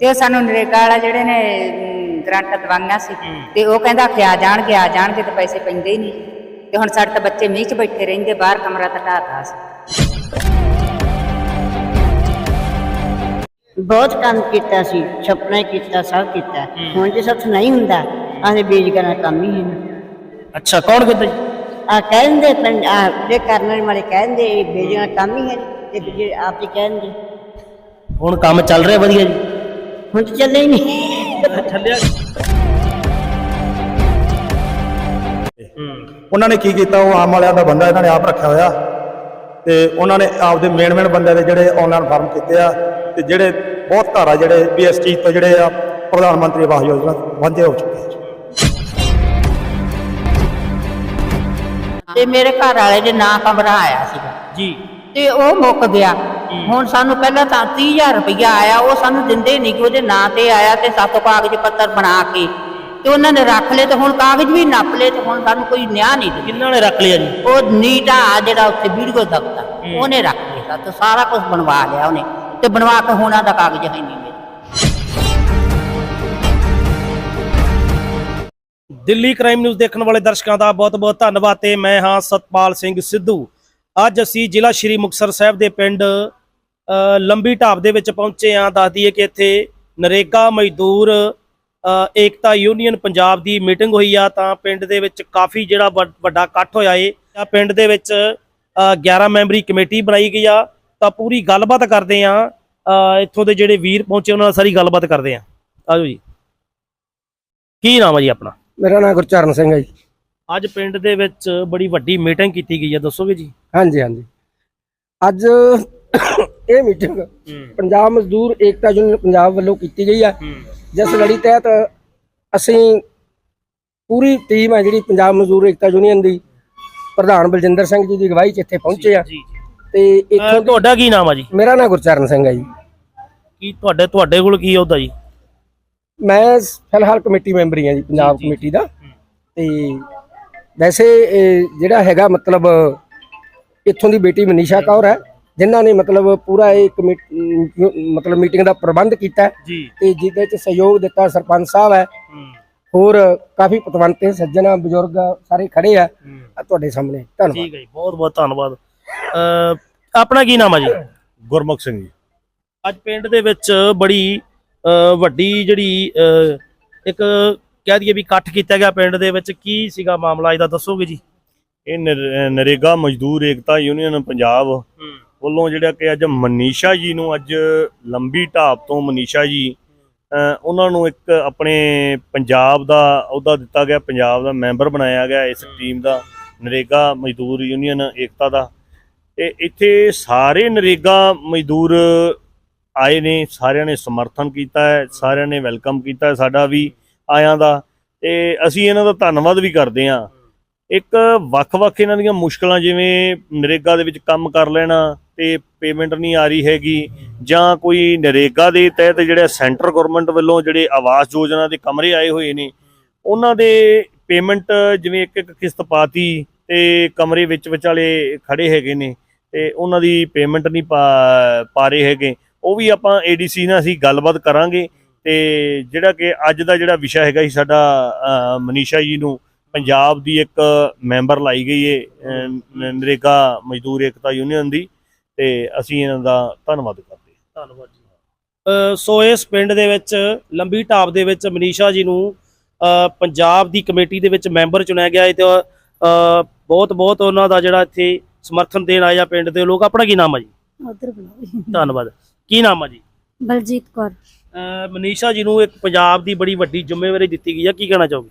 ਤੇ ਸਾਨੂੰ ਨਰੇਗਾ ਵਾਲਾ ਜਿਹੜੇ ਨੇ ਗ੍ਰਾਂਟਾਂ ਦਵਾਈਆਂ ਸੀ ਤੇ ਉਹ ਕਹਿੰਦਾ ਕਿ ਆ ਜਾਣਗੇ ਆ ਜਾਣਗੇ ਤੇ ਪੈਸੇ ਪੈਂਦੇ ਹੀ ਨਹੀਂ। ਤੇ ਹੁਣ ਸਾਡੇ ਤਾਂ ਬੱਚੇ ਮੀਂਹ 'ਚ ਬੈਠੇ ਰਹਿੰਦੇ ਬਾਹਰ ਕਮਰਾ ਤਾਂ ਢਾਤਾ ਸੀ। ਬਹੁਤ ਕੰਮ ਕੀਤਾ ਸੀ ਛਪਣਾ ਕੀਤਾ ਸਭ ਕੀਤਾ। ਹੁਣ ਜੇ ਸੱਚ ਨਹੀਂ ਹੁੰਦਾ ਆਹਨੇ ਬੀਜ ਕਰਨਾ ਕੰਮ ਹੀ ਹੈ ਅੱਛਾ ਕੌਣ ਕਹਿੰਦਾ ਜੀ? ਆ ਕਹਿੰਦੇ ਪਿੰਡ ਆ ਜੇ ਕਰਨ ਵਾਲੇ ਕਹਿੰਦੇ ਇਹ ਬੀਜਣਾ ਕੰਮ ਹੀ ਹੈ ਤੇ ਜੇ ਆਪ ਹੀ ਕਹਿੰਦੇ ਹੁਣ ਕੰਮ ਚੱਲ ਰਿਹਾ ਵਧੀਆ ਜੀ? ਹੁਣ ਚੱਲੇ ਹੀ ਨਹੀਂ। ਉਹਨਾਂ ਨੇ ਕੀ ਕੀਤਾ ਉਹ ਆਮ ਵਾਲਿਆਂ ਦਾ ਬੰਦਾ ਇਹਨਾਂ ਨੇ ਆਪ ਰੱਖਿਆ ਹੋਇਆ। ਤੇ ਉਹਨਾਂ ਨੇ ਆਪਦੇ ਮੇਨ ਮੇਨ ਬੰਦੇ ਦੇ ਜਿਹੜੇ ਆਨਲਾਈਨ ਫਾਰਮ ਕੀਤੇ ਆ ਤੇ ਜਿਹੜੇ ਬਹੁਤ ਘਰ ਆ ਜਿਹੜੇ ਵੀ ਇਸ ਚੀਜ਼ ਤੋਂ ਜਿਹੜੇ ਆ ਪ੍ਰਧਾਨ ਮੰਤਰੀ ਆਵਾਸ ਯੋਜਨਾ ਵਾਂਝੇ ਹੋ ਚੁੱਕੇ ਆ। ਤੇ ਮੇਰੇ ਘਰ ਵਾਲੇ ਦੇ ਨਾਂ ਕਮਰਾ ਆਇਆ ਸੀਗਾ। ਜੀ। ਤੇ ਉਹ ਮੁੱਕ ਗਿਆ। ਹੁਣ ਸਾਨੂੰ ਪਹਿਲਾਂ ਤਾਂ 30000 ਰੁਪਇਆ ਆਇਆ ਉਹ ਸਾਨੂੰ ਦਿੰਦੇ ਨਹੀਂ ਕਿ ਉਹਦੇ ਨਾਂ ਤੇ ਆਇਆ ਤੇ ਸੱਤ ਕਾਗਜ਼ ਪੱਤਰ ਬਣਾ ਕੇ ਤੇ ਉਹਨਾਂ ਨੇ ਰੱਖ ਲਏ ਤੇ ਹੁਣ ਕਾਗਜ਼ ਵੀ ਨੱਪ ਲਏ ਤੇ ਹੁਣ ਸਾਨੂੰ ਕੋਈ ਨਿਆਂ ਨਹੀਂ ਦਿੰਦਾ। ਕਿੰਨਾਂ ਨੇ ਰੱਖ ਲਿਆ ਜੀ? ਉਹ ਨੀਟਾ ਆ ਜਿਹੜਾ ਉੱਥੇ ਵੀਡੀਓ ਦਫ਼ਤਰ ਉਹਨੇ ਰੱਖ ਲਿਆ ਤੇ ਸਾਰਾ ਕੁਝ ਬਣਵਾ ਲਿਆ ਉਹਨੇ ਤੇ ਬਣਵਾ ਕੇ ਹੁਣ ਦਾ ਕਾਗਜ਼ ਹੈ ਨਹੀਂ ਦਿੱਲੀ ਕ੍ਰਾਈਮ ਨਿਊਜ਼ ਦੇਖਣ ਵਾਲੇ ਦਰਸ਼ਕਾਂ ਦਾ ਬਹੁਤ-ਬਹੁਤ ਧੰਨਵਾਦ ਤੇ ਮੈਂ ਹਾਂ ਸਤਪਾਲ ਸਿੰਘ ਸਿੱਧੂ। ਅੱਜ ਅਸੀਂ ਜ਼ਿਲ੍ਹਾ ਸ਼੍ਰੀ ਮੁਕਤਸਰ ਸਾਹਿਬ ਦੇ ਪਿੰਡ ਲੰਬੀ ਢਾਬ ਦੇ ਵਿੱਚ ਪਹੁੰਚੇ ਹਾਂ। ਦੱਸ ਦਈਏ ਕਿ ਇੱਥੇ ਨਰੇਗਾ ਮਜ਼ਦੂਰ ਏਕਤਾ ਯੂਨੀਅਨ ਪੰਜਾਬ ਦੀ ਮੀਟਿੰਗ ਹੋਈ ਆ। ਤਾਂ ਪਿੰਡ ਦੇ ਵਿੱਚ ਕਾਫੀ ਜਿਹੜਾ ਵੱਡ- ਇਕੱਠ ਹੋਇਆ ਏ। ਆ ਪਿੰਡ ਦੇ ਵਿੱਚ ਅ, 11 ਮੈਂਬਰੀ ਕਮੇਟੀ ਬਣਾਈ ਗਈ ਆ। ਤਾਂ ਪੂਰੀ ਗੱਲਬਾਤ ਕਰਦੇ ਆ ਇੱਥੋਂ ਦੇ ਜਿਹੜੇ ਵੀਰ ਪਹੁੰਚੇ ਉਹਨਾਂ ਨਾਲ ਸਾਰੀ ਗੱਲਬਾਤ ਕਰਦੇ ਆ ਆਜੋ ਜੀ। ਕੀ ਨਾਮ ਹੈ ਜੀ ਆਪਣਾ? ਮੇਰਾ ਨਾਮ ਗੁਰਚਰਨ ਸਿੰਘ ਹੈ ਜੀ। ਅੱਜ ਪਿੰਡ ਦੇ ਵਿੱਚ ਬੜੀ ਵੱਡੀ ਮੀਟਿੰਗ ਕੀਤੀ ਗਈ ਹੈ ਦੱਸੋਗੇ ਜੀ? ਹਾਂਜੀ ਹਾਂਜੀ। ਅੱਜ ਇਹ ਮੀਟਿੰਗ ਪੰਜਾਬ ਮਜ਼ਦੂਰ ਏਕਤਾ ਯੂਨੀਅਨ ਪੰਜਾਬ ਵੱਲੋਂ ਕੀਤੀ ਗਈ ਹੈ। ਜਿਸ ਲੜੀ ਤਹਿਤ ਅਸੀਂ ਪੂਰੀ ਟੀਮ ਹੈ ਜਿਹੜੀ ਪੰਜਾਬ ਮਜ਼ਦੂਰ ਏਕਤਾ ਯੂਨੀਅਨ ਦੀ ਪ੍ਰਧਾਨ ਬਲਜਿੰਦਰ ਸਿੰਘ ਜੀ ਦੀ ਅਗਵਾਈ 'ਚ ਇੱਥੇ ਪਹੁੰਚੇ ਆ। ਤੇ ਇੱਥੋਂ ਤੁਹਾਡਾ ਕੀ ਨਾਮ ਆ ਜੀ? ਮੇਰਾ ਨਾਮ ਗੁਰਚਰਨ ਸਿੰਘ ਹੈ ਜੀ। ਕੀ ਤੁਹਾਡੇ ਤੁਹਾਡੇ ਕੋਲ ਕੀ ਉਹਦਾ ਜੀ? ਮੈਂ ਫਿਲਹਾਲ ਕਮੇਟੀ ਮੈਂਬਰ ਹੀ ਜੀ ਪੰਜਾਬ। ਕਮੇਟੀ ਦਾ। ਤੇ ਵੈਸੇ ਜਿਹੜਾ ਹੈਗਾ ਮਤਲਬ ਇੱਥੋਂ ਦੀ ਬੇਟੀ ਮਨੀਸ਼ਾ ਕੌਰ ਹੈ। ਜਿਨ੍ਹਾਂ ਨੇ ਮਤਲਬ ਪੂਰਾ ਇਹ ਕਮੇ- ਅਮ, ਮਤਲਬ ਮੀਟਿੰਗ ਦਾ ਪ੍ਰਬੰਧ ਕੀਤਾ ਹੈ ਜੀ। ਤੇ ਜਿਹਦੇ ਚ ਸਹਿਯੋਗ ਦਿੱਤਾ ਸਰਪੰਚ ਸਾਹਿਬ ਹੈ। ਹੋਰ ਕਾਫੀ ਪਤਵੰਤੇ ਸੱਜਣਾ ਬਜ਼ੁਰਗ ਸਾਰੇ ਖੜੇ ਆ। ਤੁਹਾਡੇ ਸਾਹਮਣੇ। ਧੰਨਵਾਦ। ਠੀਕ ਹੈ ਜੀ ਬਹੁਤ ਬਹੁਤ ਧੰਨਵਾਦ। ਆਪਣਾ ਕੀ ਨਾਮ ਆ ਜੀ? ਗੁਰਮੁਖ ਸਿੰਘ ਜੀ। ਅੱਜ ਪਿੰਡ ਦੇ ਵਿੱਚ ਬੜੀ ਵੱਡੀ ਜਿਹੜੀ ਇੱਕ ਕਹਿ ਦਈਏ ਵੀ ਇਕੱਠ ਕੀਤਾ ਗਿਆ ਪਿੰਡ ਦੇ ਵਿੱਚ। ਕੀ ਸੀਗਾ ਮਾਮਲਾ ਇਹਦਾ ਦੱਸੋਗੇ ਜੀ? ਇਹ ਨਰ- ਨਰੇਗਾ ਮਜ਼ਦੂਰ ਏਕਤਾ ਯੂਨੀਅਨ ਪੰਜਾਬ। ਵੱਲੋਂ ਜਿਹੜਾ ਕਿ ਅੱਜ ਮਨੀਸ਼ਾ ਜੀ ਨੂੰ ਅੱਜ ਲੰਬੀ ਢਾਬ ਤੋਂ ਮਨੀਸ਼ਾ ਜੀ ਉਹਨਾਂ ਨੂੰ ਇੱਕ ਆਪਣੇ ਪੰਜਾਬ ਦਾ ਅਹੁਦਾ ਦਿੱਤਾ ਗਿਆ ਪੰਜਾਬ ਦਾ ਮੈਂਬਰ ਬਣਾਇਆ ਗਿਆ ਇਸ ਟੀਮ ਦਾ ਨਰੇਗਾ ਮਜ਼ਦੂਰ ਯੂਨੀਅਨ ਏਕਤਾ ਦਾ। ਤੇ ਇੱਥੇ ਸਾਰੇ ਨਰੇਗਾ ਮਜ਼ਦੂਰ ਆਏ ਨੇ ਸਾਰਿਆਂ ਨੇ ਸਮਰਥਨ ਕੀਤਾ ਹੈ ਸਾਰਿਆਂ ਨੇ ਵੈਲਕਮ ਕੀਤਾ ਹੈ ਸਾਡਾ ਵੀ ਆਇਆਂ ਦਾ। ਤੇ ਅਸੀਂ ਇਹਨਾਂ ਦਾ ਧੰਨਵਾਦ ਵੀ ਕਰਦੇ ਹਾਂ। ਇੱਕ ਵੱਖ-ਵੱਖ ਇਹਨਾਂ ਦੀਆਂ ਮੁਸ਼ਕਲਾਂ ਜਿਵੇਂ ਨਰੇਗਾ ਦੇ ਵਿੱਚ ਕੰਮ ਕਰ ਲੈਣਾ ਤੇ ਪੇਮੈਂਟ ਨਹੀਂ ਆ ਰਹੀ ਹੈਗੀ ਜਾਂ ਕੋਈ ਨਰੇਗਾ ਦੇ ਤਹਿਤ ਜਿਹੜੇ ਸੈਂਟਰ ਗਵਰਨਮੈਂਟ ਵੱਲੋਂ ਜਿਹੜੇ ਆਵਾਸ ਯੋਜਨਾ ਦੇ ਕਮਰੇ ਆਏ ਹੋਏ ਨੇ, ਉਹਨਾਂ ਦੇ ਪੇਮੈਂਟ ਜਿਵੇਂ ਇੱਕ ਇੱਕ ਕਿਸ਼ਤ ਪਾਤੀ ਤੇ ਕਮਰੇ ਵਿੱਚ ਵਿਚਾਲੇ ਖੜੇ ਹੈਗੇ ਨੇ ਤੇ ਉਹਨਾਂ ਦੀ ਪੇਮੈਂਟ ਨਹੀਂ ਪਾ ਪਾ ਰਹੇ ਹੈਗੇ। ਉਹ ਵੀ ਆਪਾਂ ਏਡੀਸੀ ਨਾਲ ਅਸੀਂ ਗੱਲਬਾਤ ਕਰਾਂਗੇ ਤੇ ਜਿਹੜਾ ਕਿ ਅੱਜ ਦਾ ਜਿਹੜਾ ਵਿਸ਼ਾ ਹੈਗਾ ਸੀ ਸਾਡਾ ਮਨੀਸ਼ਾ ਜੀ ਨੂੰ, ਪੰਜਾਬ ਦੀ ਇੱਕ ਮੈਂਬਰ ਲਾਈ ਗਈ ਏ ਨਰੇਗਾ ਮਜ਼ਦੂਰ ਏਕਤਾ ਯੂਨੀਅਨ ਦੀ। ਤੇ ਅਸੀਂ ਇਹਨਾਂ ਦਾ ਧੰਨਵਾਦ ਕਰਦੇ ਹਾਂ। ਧੰਨਵਾਦ ਜੀ। ਸੋ ਇਸ ਪਿੰਡ ਦੇ ਵਿੱਚ ਲੰਬੀ ਢਾਬ ਦੇ ਵਿੱਚ ਮਨੀਸ਼ਾ ਜੀ ਨੂੰ ਪੰਜਾਬ ਦੀ ਕਮੇਟੀ ਦੇ ਵਿੱਚ ਮੈਂਬਰ ਚੁਣਿਆ ਗਿਆ ਹੈ ਤੇ ਬਹੁਤ ਬਹੁਤ ਉਹਨਾਂ ਦਾ ਜਿਹੜਾ ਇੱਥੇ ਸਮਰਥਨ ਦੇਣ ਆਏ ਆ ਪਿੰਡ ਦੇ ਲੋਕ। ਆਪਣਾ ਕੀ ਨਾਮ ਆ ਜੀ? ਉਧਰ ਬੁਲਾਓ ਧੰਨਵਾਦ। ਕੀ ਨਾਮ ਆ ਜੀ? ਬਲਜੀਤ ਕੌਰ। ਮਨੀਸ਼ਾ ਜੀ ਨੂੰ ਇੱਕ ਪੰਜਾਬ ਦੀ ਬੜੀ ਵੱਡੀ ਜ਼ਿੰਮੇਵਾਰੀ ਦਿੱਤੀ ਗਈ ਆ। ਕੀ ਕਹਿਣਾ ਚਾਹੋਗੇ?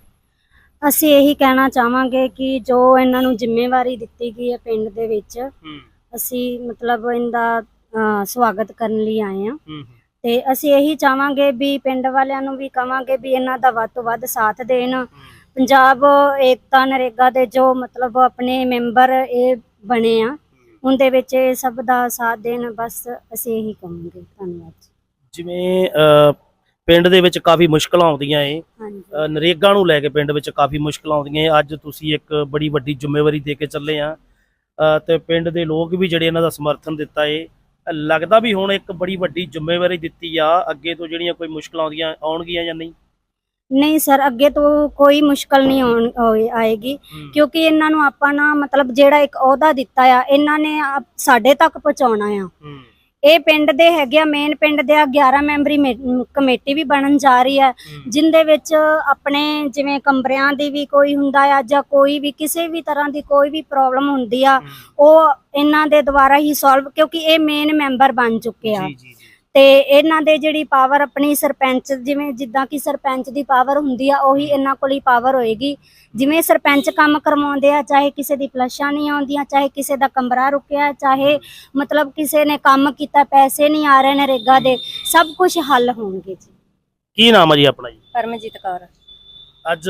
ਅਸੀਂ ਇਹੀ ਕਹਿਣਾ ਚਾਹਾਂਗੇ ਕਿ ਜੋ ਇਹਨਾਂ ਨੂੰ ਜ਼ਿੰਮੇਵਾਰੀ ਦਿੱਤੀ ਗਈ ਹੈ ਪਿੰਡ ਦੇ ਵਿੱਚ ਹੂੰ। ਅਸੀਂ ਮਤਲਬ ਇਹਦਾ ਸਵਾਗਤ ਕਰਨ ਲਈ ਆਏ ਹਾਂ। ਹੂੰ ਤੇ ਅਸੀਂ ਇਹੀ ਚਾਹਾਂਗੇ ਵੀ ਪਿੰਡ ਵਾਲਿਆਂ ਨੂੰ ਵੀ ਕਵਾਂਗੇ ਵੀ ਇਹਨਾਂ ਦਾ ਵੱਧ ਤੋਂ ਵੱਧ ਸਾਥ ਦੇਣ। ਪੰਜਾਬ ਏਕਤਾ ਨਰੇਗਾ ਦੇ ਜੋ ਮਤਲਬ ਆਪਣੇ ਮੈਂਬਰ ਇਹ ਬਣੇ ਆ ਉਹਦੇ ਵਿੱਚ ਇਹ ਸਭ ਦਾ ਸਾਥ ਦੇਣ ਬਸ ਅਸੀਂ ਇਹੀ ਕਹਾਂਗੇ ਧੰਨਵਾਦ ਜੀ। ਜਿਵੇਂ ਪਿੰਡ ਦੇ ਵਿੱਚ ਕਾਫੀ ਮੁਸ਼ਕਲਾਂ ਆਉਂਦੀਆਂ ਏ। ਹਾਂਜੀ। ਅ, ਨਰੇਗਾ ਨੂੰ ਲੈ ਕੇ ਪਿੰਡ ਵਿੱਚ ਕਾਫੀ ਮੁਸ਼ਕਲਾਂ ਆਉਂਦੀਆਂ ਏ। ਅੱਜ ਤੁਸੀਂ ਇੱਕ ਬੜੀ ਵੱਡੀ ਜ਼ਿੰਮੇਵਾਰੀ ਦੇ ਕੇ ਚੱਲੇ ਆ। ਤੇ ਪਿੰਡ ਦੇ ਲੋਕ ਵੀ ਜਿਹੜੇ ਇਹਨਾਂ ਦਾ ਸਮਰਥਨ ਦਿੱਤਾ ਏ। ਲੱਗਦਾ ਵੀ ਹੁਣ ਇੱਕ ਬੜੀ ਵੱਡੀ ਜ਼ਿੰਮੇਵਾਰੀ ਦਿੱਤੀ ਆ ਅੱਗੇ ਤੋਂ ਜਿਹੜੀਆਂ ਕੋਈ ਮੁਸ਼ਕਲਾਂ ਆਉਂਦੀਆਂ ਆਉਣਗੀਆਂ ਜਾਂ ਨਹੀਂ? ਨਹੀਂ ਸਰ ਅੱਗੇ ਤੋਂ ਕੋਈ ਮੁਸ਼ਕਲ ਨਹੀਂ ਆਉਣ- ਆਏਗੀ। ਕਿਉਂਕਿ ਇਹਨਾਂ ਨੂੰ ਆਪਾਂ ਨਾ ਮਤਲਬ ਜਿਹੜਾ ਇੱਕ ਅਹੁਦਾ ਦਿੱਤਾ ਆ ਇਹਨਾਂ ਨੇ ਆਪ- ਸਾਡੇ ਤੱਕ ਪਹੁੰਚਾਉਣਾ ਆ। ਇਹ ਪਿੰਡ ਦੇ ਹੈਗੇ ਆ ਮੇਨ ਪਿੰਡ ਦੇ ਆ 11 ਮੈਂਬਰੀ ਕਮੇਟੀ ਵੀ ਬਣਨ ਜਾ ਰਹੀ ਹੈ ਜਿੰਦੇ ਵਿੱਚ ਆਪਣੇ ਜਿਵੇਂ ਕਮਰਿਆਂ ਦੀ ਵੀ ਕੋਈ ਹੁੰਦਾ ਆ ਜਾਂ ਕੋਈ ਵੀ ਕਿਸੇ ਵੀ ਤਰ੍ਹਾਂ ਦੀ ਕੋਈ ਵੀ ਪ੍ਰੋਬਲਮ ਹੁੰਦੀ ਆ ਉਹ ਇਹਨਾਂ ਦੇ ਦੁਆਰਾ ਹੀ ਸੋਲਵ ਕਿਉਂਕਿ ਇਹ ਮੇਨ ਮੈਂਬਰ ਬਣ ਚੁੱਕੇ ਆ। ਜੀ ਜੀ। ਤੇ ਇਹਨਾਂ ਦੇ ਜਿਹੜੀ ਪਾਵਰ ਆਪਣੀ ਸਰਪੰਚ ਜਿਵੇਂ ਜਿੱਦਾਂ ਕਿ ਸਰਪੰਚ ਦੀ ਪਾਵਰ ਹੁੰਦੀ ਆ ਉਹੀ ਇਹਨਾਂ ਕੋਲ ਹੀ ਪਾਵਰ ਹੋਏਗੀ। ਜਿਵੇਂ ਸਰਪੰਚ ਕੰਮ ਕਰਵਾਉਂਦੇ ਆ ਚਾਹੇ ਕਿਸੇ ਦੀ ਫਲਸ਼ਾਂ ਨਹੀਂ ਆਉਂਦੀਆਂ ਚਾਹੇ ਕਿਸੇ ਦਾ ਕਮਰਾ ਰੁਕਿਆ ਚਾਹੇ ਮਤਲਬ ਕਿਸੇ ਨੇ ਕੰਮ ਕੀਤਾ ਪੈਸੇ ਨਹੀਂ ਆ ਰਹੇ ਨਰੇਗਾ ਦੇ ਸਭ ਕੁਝ ਹੱਲ ਹੋਣਗੇ ਜੀ। ਕੀ ਨਾਮ ਹੈ ਜੀ ਆਪਣਾ ਜੀ? ਪਰਮਜੀਤ ਕੌਰ। ਅੱਜ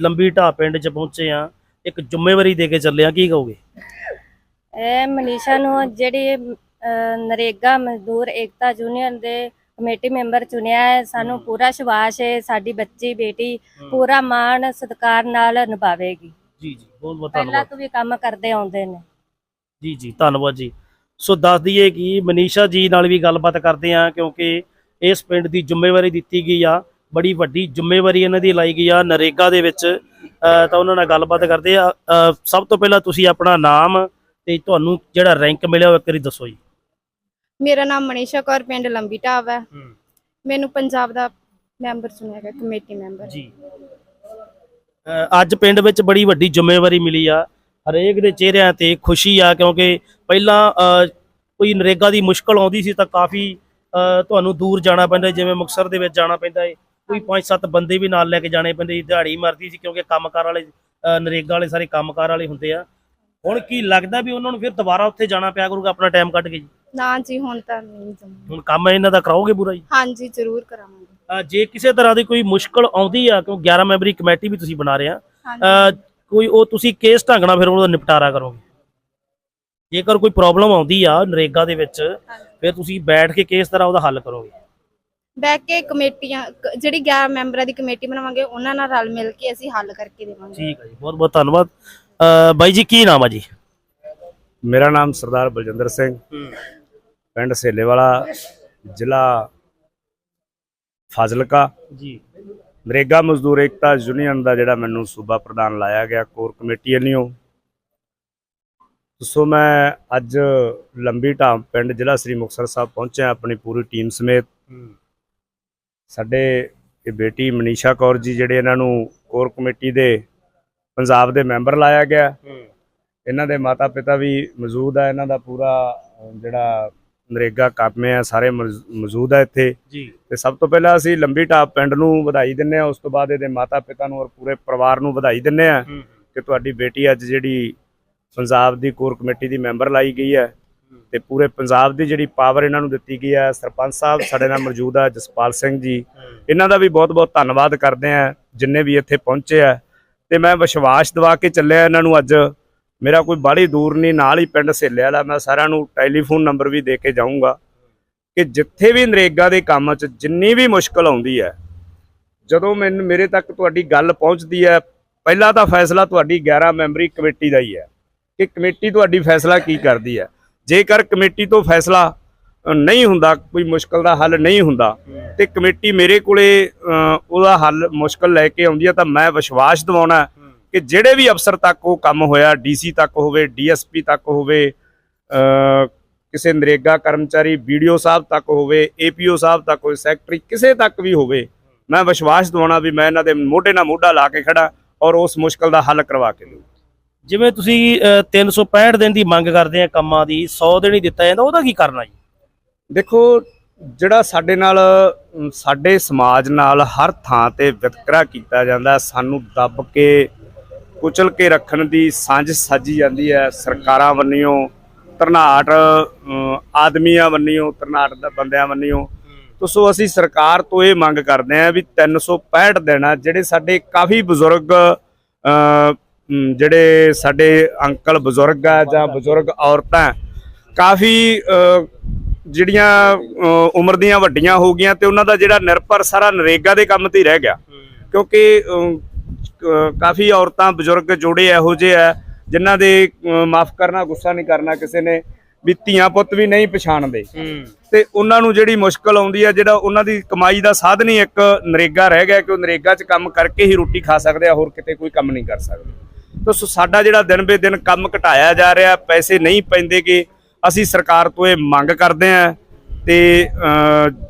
ਲੰਬੀ ਢਾਹ ਪਿੰਡ 'ਚ ਪਹੁੰਚੇ ਆ ਇੱਕ ਜ਼ਿੰਮੇਵਾਰੀ ਦੇ ਕੇ ਚੱਲੇ ਆ ਕੀ ਕਹੋਗੇ? ਇਹ ਮਨੀਸ਼ਾ ਨੂੰ ਜਿਹੜੀ ਨਰੇਗਾ ਮਜ਼ਦੂਰ ਏਕਤਾ ਯੂਨੀਅਨ ਦੇ ਕਮੇਟੀ ਮੈਂਬਰ ਚੁਣਿਆ ਹੈ। ਸਾਨੂੰ ਪੂਰਾ ਵਿਸ਼ਵਾਸ ਹੈ ਸਾਡੀ ਬੱਚੀ ਬੇਟੀ ਪੂਰਾ ਮਾਣ ਸਤਿਕਾਰ ਨਾਲ ਨਿਭਾਵੇਗੀ। ਜੀ ਜੀ ਬਹੁਤ ਬਹੁਤ ਪਹਿਲਾਂ ਧੰਨਵਾਦ। ਤੋਂ ਵੀ ਕੰਮ ਕਰਦੇ ਆਉਂਦੇ ਨੇ। ਜੀ ਜੀ ਧੰਨਵਾਦ ਜੀ। ਸੋ ਦੱਸ ਦਈਏ ਕਿ ਮਨੀਸ਼ਾ ਜੀ ਨਾਲ ਵੀ ਗੱਲਬਾਤ ਕਰਦੇ ਆ ਕਿਉਂਕਿ ਇਸ ਪਿੰਡ ਦੀ ਜ਼ਿੰਮੇਵਾਰੀ ਦਿੱਤੀ ਗਈ ਆ। ਬੜੀ ਵੱਡੀ ਜ਼ਿੰਮੇਵਾਰੀ ਇਹਨਾਂ ਦੀ ਲਾਈ ਗਈ ਆ ਨਰੇਗਾ ਦੇ ਵਿੱਚ। ਅਹ ਤਾਂ ਉਹਨਾਂ ਨਾਲ ਗੱਲਬਾਤ ਕਰਦੇ ਆ ਸਭ ਤੋਂ ਪਹਿਲਾਂ ਤੁਸੀਂ ਆਪਣਾ ਨਾਮ ਤੇ ਤੁਹਾਨੂੰ ਜਿਹੜਾ ਰੈਂਕ ਮਿਲਿਆ ਉਹ ਇੱਕ ਵਾਰੀ ਦੱਸੋ ਜੀ। ਮੇਰਾ ਨਾਮ ਮਨੀਸ਼ਾ ਕੌਰ ਪਿੰਡ ਲੰਬੀ ਢਾਬ ਹੈ। ਮੈਨੂੰ ਪੰਜਾਬ ਦਾ ਮੈਂਬਰ ਚੁਣਿਆ ਗਿਆ ਕਮੇਟੀ ਮੈਂਬਰ। ਜੀ। ਅੱਜ ਪਿੰਡ ਵਿੱਚ ਬੜੀ ਵੱਡੀ ਜ਼ਿੰਮੇਵਾਰੀ ਮਿਲੀ ਆ। ਹਰੇਕ ਦੇ ਚਿਹਰਿਆਂ ਤੇ ਖੁਸ਼ੀ ਆ ਕਿਉਂਕਿ ਪਹਿਲਾਂ ਕੋਈ ਨਰੇਗਾ ਦੀ ਮੁਸ਼ਕਲ ਆਉਂਦੀ ਸੀ ਤਾਂ ਕਾਫੀ ਤੁਹਾਨੂੰ ਦੂਰ ਜਾਣਾ ਪੈਂਦਾ ਜਿਵੇਂ ਮੁਕਸਰ ਦੇ ਵਿੱਚ ਜਾਣਾ ਪੈਂਦਾ ਏ ਕੋਈ ਪੰਜ ਸੱਤ ਬੰਦੇ ਵੀ ਨਾਲ ਲੈ ਕੇ ਜਾਣੇ ਪੈਂਦੇ ਸੀ ਦਿਹਾੜੀ ਮਰਦੀ ਸੀ ਕਿਉਂਕਿ ਕੰਮਕਾਰ ਵਾਲੇ ਨਰੇਗਾ ਵਾਲੇ ਸਾਰੇ ਕੰਮਕਾਰ ਵਾਲੇ ਹੁੰਦੇ ਆ। ਹੁਣ ਕੀ ਲੱਗਦਾ ਵੀ ਉਹਨਾਂ ਨੂੰ ਫਿਰ ਦੁਬਾਰਾ ਉੱਥੇ ਜਾਣਾ ਪਿਆ ਕਰੂਗਾ ਆਪਣਾ ਟਾਈਮ ਕੱਢ ਕੇ ਜੀ? ਨਾ ਜੀ ਹੁਣ ਤਾਂ ਨਹੀਂ ਜਮਾ। ਹੁਣ ਕੰਮ ਇਹਨਾਂ ਦਾ ਕਰਾਓਗੇ ਪੂਰਾ ਜੀ? ਹਾਂਜੀ ਜ਼ਰੂਰ ਕਰਾਵਾਂਗੇ। ਜੇ ਕਿਸੇ ਤਰ੍ਹਾਂ ਦੀ ਕੋਈ ਮੁਸ਼ਕਲ ਆਉਂਦੀ ਆ ਕਿਉਂ 11 ਮੈਂਬਰੀ ਕਮੇਟੀ ਵੀ ਤੁਸੀਂ ਬਣਾ ਰਹੇ ਆ ਹਾਂਜੀ। ਕੋਈ ਉਹ ਤੁਸੀਂ ਕੇਸ ਢੰਗ ਨਾਲ ਫਿਰ ਉਹਦਾ ਨਿਪਟਾਰਾ ਕਰੋਗੇ। ਜੇਕਰ ਕੋਈ ਪ੍ਰੋਬਲਮ ਆਉਂਦੀ ਆ ਨਰੇਗਾ ਦੇ ਵਿੱਚ ਫਿਰ ਤੁਸੀਂ ਬੈਠ ਕੇ ਕਿਸ ਤਰ੍ਹਾਂ ਉਹਦਾ ਹੱਲ ਕਰੋਗੇ। ਬੈਠ ਕੇ ਕਮੇਟੀਆਂ ਕ- ਜਿਹੜੀ 11 ਮੈਂਬਰਾਂ ਦੀ ਕਮੇਟੀ ਬਣਾਵਾਂਗੇ ਉਹਨਾਂ ਨਾਲ ਰਲ ਮਿਲ ਕੇ ਅਸੀਂ ਹੱਲ ਕਰਕੇ ਦੇਵਾਂਗੇ। ਠੀਕ ਹੈ ਜੀ ਬਹੁਤ ਬਹੁਤ ਧੰਨਵਾਦ। ਬਾਈ ਜੀ ਕੀ ਨਾਮ ਆ ਜੀ? ਮੇਰਾ ਨਾਮ ਸਰਦਾਰ ਬਲਜਿੰਦਰ ਸਿੰਘ। ਪਿੰਡ ਸੇਲੇਵਾਲਾ ਜ਼ਿਲ੍ਹਾ ਫਾਜ਼ਿਲਕਾ। ਜੀ। ਨਰੇਗਾ ਮਜ਼ਦੂਰ ਏਕਤਾ ਯੂਨੀਅਨ ਦਾ ਜਿਹੜਾ ਮੈਨੂੰ ਸੂਬਾ ਪ੍ਰਧਾਨ ਲਾਇਆ ਗਿਆ ਕੋਰ ਕਮੇਟੀ ਵੱਲੋਂ। ਸੋ ਮੈਂ ਅੱਜ ਲੰਬੀ ਢਾਮ ਪਿੰਡ ਜ਼ਿਲ੍ਹਾ ਸ੍ਰੀ ਮੁਕਤਸਰ ਸਾਹਿਬ ਪਹੁੰਚਿਆ ਆਪਣੀ ਪੂਰੀ ਟੀਮ ਸਮੇਤ। ਸਾਡੇ ਇਹ ਬੇਟੀ ਮਨੀਸ਼ਾ ਕੌਰ ਜੀ ਜਿਹੜੇ ਇਹਨਾਂ ਨੂੰ ਕੋਰ ਕਮੇਟੀ ਦੇ ਪੰਜਾਬ ਦੇ ਮੈਂਬਰ ਲਾਇਆ ਗਿਆ। ਇਹਨਾਂ ਦੇ ਮਾਤਾ ਪਿਤਾ ਵੀ ਮੌਜੂਦ ਆ ਇਹਨਾਂ ਦਾ ਪੂਰਾ ਜਿਹੜਾ ਨਰੇਗਾ ਕੰਮ ਹੈ ਸਾਰੇ ਮੌਜ- ਮੌਜੂਦ ਆ ਇੱਥੇ। ਜੀ। ਤੇ ਸਭ ਤੋਂ ਪਹਿਲਾਂ ਅਸੀਂ ਲੰਬੀ ਟਾਪ ਪਿੰਡ ਨੂੰ ਵਧਾਈ ਦਿੰਨੇ ਆ ਉਸ ਤੋਂ ਬਾਅਦ ਇਹਦੇ ਮਾਤਾ ਪਿਤਾ ਨੂੰ ਔਰ ਪੂਰੇ ਪਰਿਵਾਰ ਨੂੰ ਵਧਾਈ ਦਿੰਨੇ ਆ। ਕਿ ਤੁਹਾਡੀ ਬੇਟੀ ਅੱਜ ਜਿਹੜੀ ਪੰਜਾਬ ਦੀ ਕੋਰ ਕਮੇਟੀ ਦੀ ਮੈਂਬਰ ਲਾਈ ਗਈ ਹੈ। ਤੇ ਪੂਰੇ ਪੰਜਾਬ ਦੀ ਜਿਹੜੀ ਪਾਵਰ ਇਹਨਾਂ ਨੂੰ ਦਿੱਤੀ ਗਈ ਹੈ ਸਰਪੰਚ ਸਾਹਿਬ ਸਾਡੇ ਨਾਲ ਮੌਜੂਦ ਆ ਜਸਪਾਲ ਸਿੰਘ ਜੀ। ਇਹਨਾਂ ਦਾ ਵੀ ਬਹੁਤ-ਬਹੁਤ ਧੰਨਵਾਦ ਕਰਦੇ ਆ ਜਿੰਨੇ ਵੀ ਇੱਥੇ ਪਹੁੰਚੇ ਆ। ਤੇ ਮੈਂ ਵਿਸ਼ਵਾਸ ਦਿਵਾ ਕੇ ਚੱਲਿਆ ਇਹਨਾਂ ਨੂੰ ਅੱਜ। ਮੇਰਾ ਕੋਈ ਬਾਹਲੀ ਦੂਰ ਨਹੀਂ, ਨਾਲ ਹੀ ਪਿੰਡ ਸੇਲੇ ਵਾਲਾ, ਮੈਂ ਸਾਰਿਆਂ ਨੂੰ ਟੈਲੀਫੋਨ ਨੰਬਰ ਵੀ ਦੇ ਕੇ ਜਾਊਂਗਾ ਕਿ ਜਿੱਥੇ ਵੀ ਨਰੇਗਾ ਦੇ ਕੰਮ 'ਚ ਜਿੰਨੀ ਵੀ ਮੁਸ਼ਕਲ ਆਉਂਦੀ ਹੈ, ਜਦੋਂ ਮੈਨੂੰ, ਮੇਰੇ ਤੱਕ ਤੁਹਾਡੀ ਗੱਲ ਪਹੁੰਚਦੀ ਹੈ, ਪਹਿਲਾ ਤਾਂ ਫੈਸਲਾ ਤੁਹਾਡੀ 11 ਮੈਂਬਰੀ ਕਮੇਟੀ ਦਾ ਹੀ ਹੈ ਕਿ ਕਮੇਟੀ ਤੁਹਾਡੀ ਫੈਸਲਾ ਕੀ ਕਰਦੀ ਹੈ। ਜੇਕਰ ਕਮੇਟੀ ਤੋਂ ਫੈਸਲਾ ਨਹੀਂ ਹੁੰਦਾ, ਕੋਈ ਮੁਸ਼ਕਲ ਦਾ ਹੱਲ ਨਹੀਂ ਹੁੰਦਾ, ਤੇ ਕਮੇਟੀ ਮੇਰੇ ਕੋਲੇ ਉਹਦਾ ਹੱਲ ਮੁਸ਼ਕਲ ਲੈ ਕੇ ਆਉਂਦੀ ਹੈ, ਤਾਂ ਮੈਂ ਵਿਸ਼ਵਾਸ ਦਿਵਾਉਣਾ ਕਿ ਜਿਹੜੇ ਵੀ ਅਫਸਰ ਤੱਕ ਉਹ ਕੰਮ ਹੋਇਆ ਡੀਸੀ ਤੱਕ ਹੋਵੇ ਡੀਐਸਪੀ ਤੱਕ ਹੋਵੇ ਕਿਸੇ ਨਰੇਗਾ ਕਰਮਚਾਰੀ ਵੀਡੀਓ ਸਾਹਿਬ ਤੱਕ ਹੋਵੇ ਏਪੀਓ ਸਾਹਿਬ ਤੱਕ ਹੋਵੇ ਸੈਕਟਰੀ ਕਿਸੇ ਤੱਕ ਵੀ ਹੋਵੇ ਮੈਂ ਵਿਸ਼ਵਾਸ ਦਿਵਾਉਣਾ ਵੀ ਮੈਂ ਇਹਨਾਂ ਦੇ ਮੋਢੇ ਨਾਲ ਮੋਢਾ ਲਾ ਕੇ ਖੜਾ ਔਰ ਉਸ ਮੁਸ਼ਕਲ ਦਾ ਹੱਲ ਕਰਵਾ ਕੇ ਦਊਂ ਜਿਵੇਂ ਤੁਸੀਂ ਅਹ, 365 ਦਿਨ ਦੀ ਮੰਗ ਕਰਦੇ ਆ ਕੰਮਾਂ ਦੀ 100 ਦਿਨ ਹੀ ਦਿੱਤਾ ਜਾਂਦਾ ਉਹਦਾ ਕੀ ਕਰਨਾ ਜੀ? ਦੇਖੋ ਜਿਹੜਾ ਸਾਡੇ ਨਾਲ ਸਾਡੇ ਸਮਾਜ ਨਾਲ ਹਰ ਥਾਂ ਤੇ ਵਿਤਕਰਾ ਕੀਤਾ ਜਾਂਦਾ ਸਾਨੂੰ ਦੱਬ ਕੇ ਕੁਚਲ ਕੇ ਰੱਖਣ ਦੀ ਸਾਂਝ ਸਾਜੀ ਜਾਂਦੀ ਹੈ। ਸਰਕਾਰਾਂ ਵੱਲੋਂ ਧਰਨਾਟ ਅਮ, ਆਦਮੀਆਂ ਵੱਲੋਂ ਧਰਨਾਟ ਦਾ ਬੰਦਿਆਂ ਵੱਲੋਂ। ਤੋ ਸੋ ਅਸੀਂ ਸਰਕਾਰ ਤੋਂ ਇਹ ਮੰਗ ਕਰਦੇ ਹਾਂ ਵੀ 365 ਦਿਨ ਆ ਜਿਹੜੇ ਸਾਡੇ ਕਾਫੀ ਬਜ਼ੁਰਗ ਜਿਹੜੇ ਸਾਡੇ ਅੰਕਲ ਬਜ਼ੁਰਗ ਆ ਜਾਂ ਬਜ਼ੁਰਗ ਔਰਤਾਂ ਕਾਫੀ ਜਿਹੜੀਆਂ ਉਮਰ ਦੀਆਂ ਵੱਡੀਆਂ ਹੋ ਗਈਆਂ ਤੇ ਉਹਨਾਂ ਦਾ ਜਿਹੜਾ ਨਿਰਭਰ ਸਾਰਾ ਨਰੇਗਾ ਦੇ ਕੰਮ ਤੇ ਹੀ ਰਹਿ ਗਿਆ। ਕਿਉਂਕਿ ਕਾਫੀ ਔਰਤਾਂ ਬਜ਼ੁਰਗ ਜੋੜੇ ਇਹੋ ਜਿਹੇ ਆ ਜਿਨ੍ਹਾਂ ਦੇ ਮਾਫ ਕਰਨਾ ਗੁੱਸਾ ਨਹੀਂ ਕਰਨਾ ਕਿਸੇ ਨੇ ਵੀ ਧੀਆਂ ਪੁੱਤ ਵੀ ਨਹੀਂ ਪਛਾਣਦੇ। ਤੇ ਉਹਨਾਂ ਨੂੰ ਜਿਹੜੀ ਮੁਸ਼ਕਲ ਆਉਂਦੀ ਆ ਜਿਹੜਾ ਉਹਨਾਂ ਦੀ ਕਮਾਈ ਦਾ ਸਾਧਨ ਹੀ ਇੱਕ ਨਰੇਗਾ ਰਹਿ ਗਿਆ ਕਿ ਉਹ ਨਰੇਗਾ 'ਚ ਕੰਮ ਕਰਕੇ ਹੀ ਰੋਟੀ ਖਾ ਸਕਦੇ ਆ ਹੋਰ ਕਿਤੇ ਕੋਈ ਕੰਮ ਨਹੀਂ ਕਰ ਸਕਦੇ। ਤਾਂ ਸਾਡਾ ਜਿਹੜਾ ਦਿਨ ਬੇ ਦਿਨ ਕੰਮ ਘਟਾਇਆ ਜਾ ਰਿਹਾ ਪੈਸੇ ਨਹੀਂ ਪੈਂਦੇ ਕਿ ਅਸੀਂ ਸਰਕਾਰ ਤੋਂ ਇਹ ਮੰਗ ਕਰਦੇ ਆ। ਤੇ